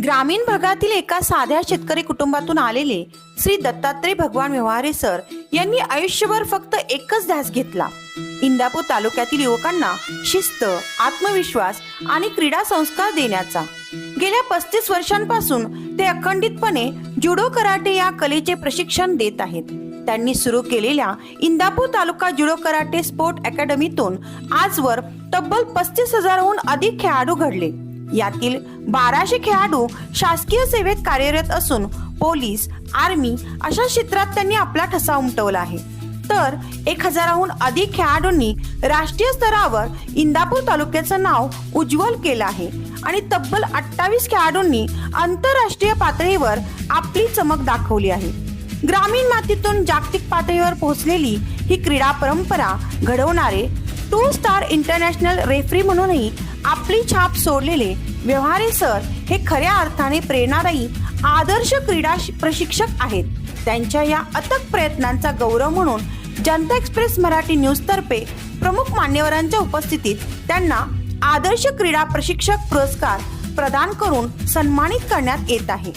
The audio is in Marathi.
ग्रामीण भागातील एका साध्या शेतकरी कुटुंबातून आलेले श्री दत्तात्रय भगवान व्यवहारे सर यांनी आयुष्यभर फक्त एकच ध्यास घेतला. इंदापूर तालुक्यातील युवकांना शिस्त आत्मविश्वास आणि क्रीडा संस्कार देण्याचा. गेल्या पस्तीस वर्षांपासून ते अखंडितपणे जुडो कराटे या कलेचे प्रशिक्षण देत आहेत. त्यांनी सुरू केलेल्या Indapur taluka judo karate sport अकॅडमीतून आजवर तब्बल पस्तीस हजारहून अधिक खेळाडू घडले. यातील बाराशे खेळाडू शासकीय सेवेत कार्यरत असून पोलीस आर्मी अशा क्षेत्रात त्यांनी आपला ठसा उमटवला आहे. तर एक हजाराहून अधिक खेळाडूंनी राष्ट्रीय स्तरावर इंदापूर तालुक्याचं नाव उज्ज्वल केलं आहे आणि तब्बल अठ्ठावीस खेळाडूंनी आंतरराष्ट्रीय पातळीवर आपली चमक दाखवली आहे. ग्रामीण मातीतून जागतिक पातळीवर पोहोचलेली ही क्रीडा परंपरा घडवणारे टू स्टार इंटरनॅशनल रेफरी म्हणूनही आपली छाप सोडलेले व्यवहारे सर हे खऱ्या अर्थाने प्रेरणादायी आदर्श क्रीडा शि- प्रशिक्षक आहेत. त्यांच्या या अथक प्रयत्नांचा गौरव म्हणून जनता एक्सप्रेस मराठी न्यूज तर्फे प्रमुख मान्यवरांच्या उपस्थितीत त्यांना आदर्श क्रीडा प्रशिक्षक पुरस्कार प्रदान करून सन्मानित करण्यात येत आहे.